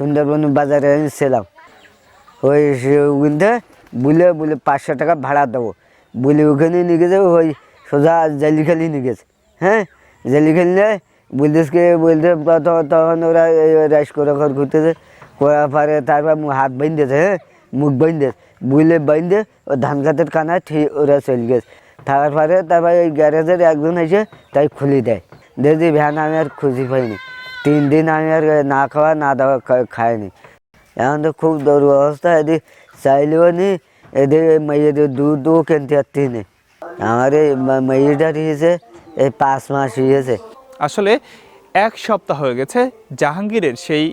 সুন্দরবন বাজারে এনেছিলাম। ওই সে- বলে বলে পাঁচশো টাকা ভাড়া দেবো। বলে ওখানে নিয়ে গেছে, ওই সোজা জালিখালি নিয়ে গেছে। হ্যাঁ? জালিখালি নেয় বলতেছে বলতে তখন ওরা রাইস করে ঘর ঘুরতেছে। করার পরে তারপর হাত বাইন্ধেছে হ্যাঁ? মুখ বাইন্ধেছে বুলে বাইন্ধে ও ধান গাছের কানায় ঠিক ওরা চলে গেছে। তারপরে তারপর এই গ্যারেজের একজন এসে তাই খুলে দেয়। দেখি ভ্যান আমি আর খুঁজি পাইনি। তিন দিন আমি আর না খাওয়া, না দাওয়া খাইনি। এখন তো খুব দুরবস্থা এদিকে চাইলেও নি এদের মেয়েদের দুধও কিনতে পারতি আমার এই মেয়েটা হয়েছে এই পাঁচ মাস হয়েছে আসলে এক সপ্তাহ হয়ে গেছে, জাহাঙ্গীরের সেই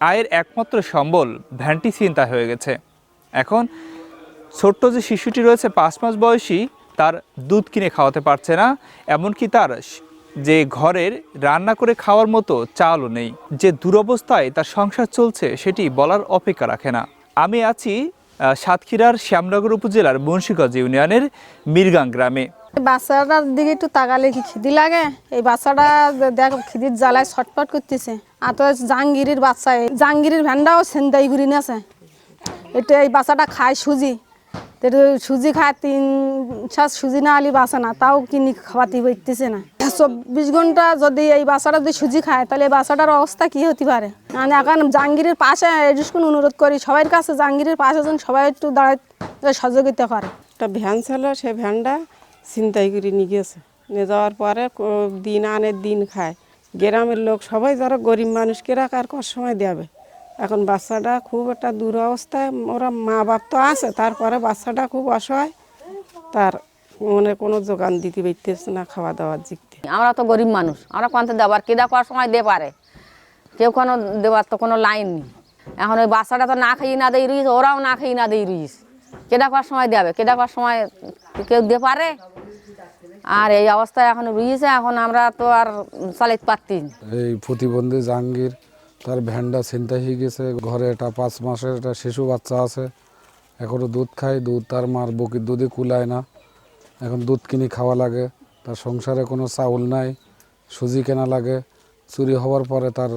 আয়ের একমাত্র সম্বল ভ্যানটি চিন্তা হয়ে গেছে। এখন ছোট্ট যে শিশুটি রয়েছে, পাঁচ মাস বয়সী, তার দুধ কিনে খাওয়াতে পারছে না, এমনকি তার যে ঘরের রান্না করে খাওয়ার মতো চালও নেই। যে দুরবস্থায় তার সংসার চলছে সেটি বলার অপেক্ষা রাখে না। আমি আছি সাতক্ষীরার শ্যামনগর উপজেলার মুন্সিগঞ্জ ইউনিয়নের মিরগাং গ্রামে। বাচ্চাটার দিকে একটু তাকালে কি খিদি লাগে? এই বাচ্চাটা দেখ, খিদির জ্বালায় ছটপট করতেছে। আর তো জাহাঙ্গীরের বাচ্চা জাহাঙ্গীরের ভ্যানটাও সেন্দাই ঘুরি আছে এটা এই বাচ্চাটা খায় সুজি। সুজি খায় তিন ছাস সুজি না আলি বাসা না। তাও কিনি খাওয়াতে পারতেছে না। চব্বিশ ঘণ্টা যদি এই বাচ্চাটা যদি সুজি খায়, তাহলে এই বাচ্চাটার অবস্থা কি হতে পারে? মানে এখন জাহাঙ্গীরের পাশে এটুকুন অনুরোধ করি সবার কাছে জাহাঙ্গীরের পাশে যেন, সবাই একটু দাঁড়ায় সহযোগিতা করে। একটা ভ্যান ছিল সে ভ্যানটা ছিনতাই করে নিয়ে গেছে। নিয়ে যাওয়ার পরে দিন আনে, দিন খায়। গ্রামের লোক সবাই যারা গরিব মানুষকে রাখ, আর কত সময় দেবে। এখন বাচ্চাটা খুব একটা দুরবস্থায়, ওরা মা বাপ তো আছে, তারপরে বাচ্চাটা খুব অসহায়, তার মনে কোনো যোগান দিতে পারতেছে না খাওয়া দাওয়ার দিক থেকে আমরা তো গরিব মানুষ। আমরা কোনতে দেবার? কেদা করার সময় দে পারে কেউ কোনো দেওয়ার তো কোনো লাইন নেই। এখন ওই বাচ্চাটা তো না খাইয়ে না দেই রুইস ওরাও না খাইয়ে না দেই রুইস কেদা করার সময় দেবে? কেদা করার সময় কেউ দে পারে আর এই অবস্থায় এখন রুইছে এখন আমরা তো আর চালাইতে পারতি এই প্রতিবন্ধী জাহাঙ্গীর তার ভ্যানটা ছিনতাই হয়ে গেছে। ঘরে এটা পাঁচ মাসের একটা শিশু বাচ্চা আছে। এখনও দুধ খায় দুধ তার মার বকির দুধে কুলায় না। এখন দুধ কিনে খাওয়া লাগে, তার সংসারে কোনো চাউল নাই, সুজি কেনা লাগে, চুরি হওয়ার পরে তার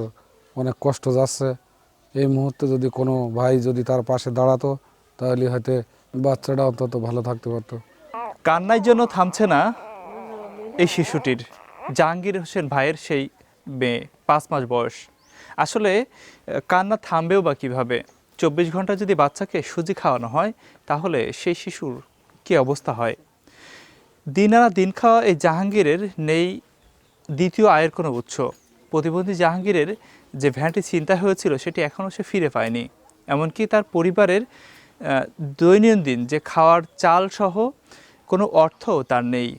অনেক কষ্ট যাচ্ছে। এই মুহূর্তে যদি কোনো ভাই যদি তার পাশে দাঁড়াতো, তাহলে হয়তো বাচ্চাটা অন্তত ভালো থাকতে পারতো। কান্নার জন্য থামছে না এই শিশুটির। জাহাঙ্গীর হোসেন ভাইয়ের সেই মেয়ে, পাঁচ মাস বয়স। আসলে কান্না থামবেও বা কীভাবে? চব্বিশ ঘণ্টা যদি বাচ্চাকে সুজি খাওয়ানো হয়, তাহলে সেই শিশুর কী অবস্থা হয়? দিন আনা দিন খাওয়া এই জাহাঙ্গীরের নেই দ্বিতীয় আয়ের কোনো উৎস। প্রতিবন্ধী জাহাঙ্গীরের যে ভ্যানটি চিন্তা হয়েছিল, সেটি এখনও সে ফিরে পায়নি। এমনকি তার পরিবারের দৈনন্দিন যে খাওয়ার চাল সহ কোনো অর্থও তার নেই।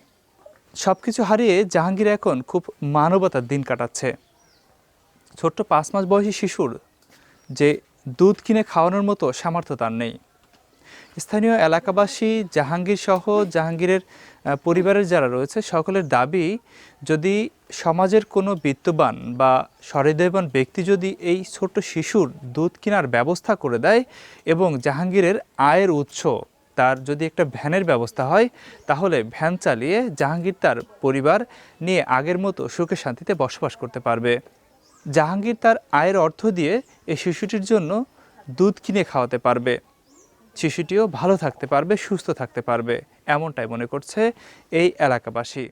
সব কিছু হারিয়ে জাহাঙ্গীর এখন খুব মানবতার দিন কাটাচ্ছে। ছোট্ট পাঁচ মাস বয়সী শিশুর যে দুধ কিনে খাওয়ানোর মতো সামর্থ্য তার নেই। স্থানীয় এলাকাবাসী জাহাঙ্গীর সহ জাহাঙ্গীরের পরিবারের যারা রয়েছে, সকলের দাবি, যদি সমাজের কোনো বিত্তবান বা সহৃদয়বান ব্যক্তি যদি এই ছোট্ট শিশুর দুধ কেনার ব্যবস্থা করে দেয় এবং জাহাঙ্গীরের আয়ের উৎস তার যদি একটা ভ্যানের ব্যবস্থা হয়, তাহলে ভ্যান চালিয়ে জাহাঙ্গীর তার পরিবার নিয়ে আগের মতো সুখে শান্তিতে বসবাস করতে পারবে। জাহাঙ্গীর তার আয়ের অর্থ দিয়ে এই শিশুটির জন্য দুধ কিনে খাওয়াতে পারবে। শিশুটিও ভালো থাকতে পারবে সুস্থ থাকতে পারবে এমনটাই মনে করছে এই এলাকাবাসী।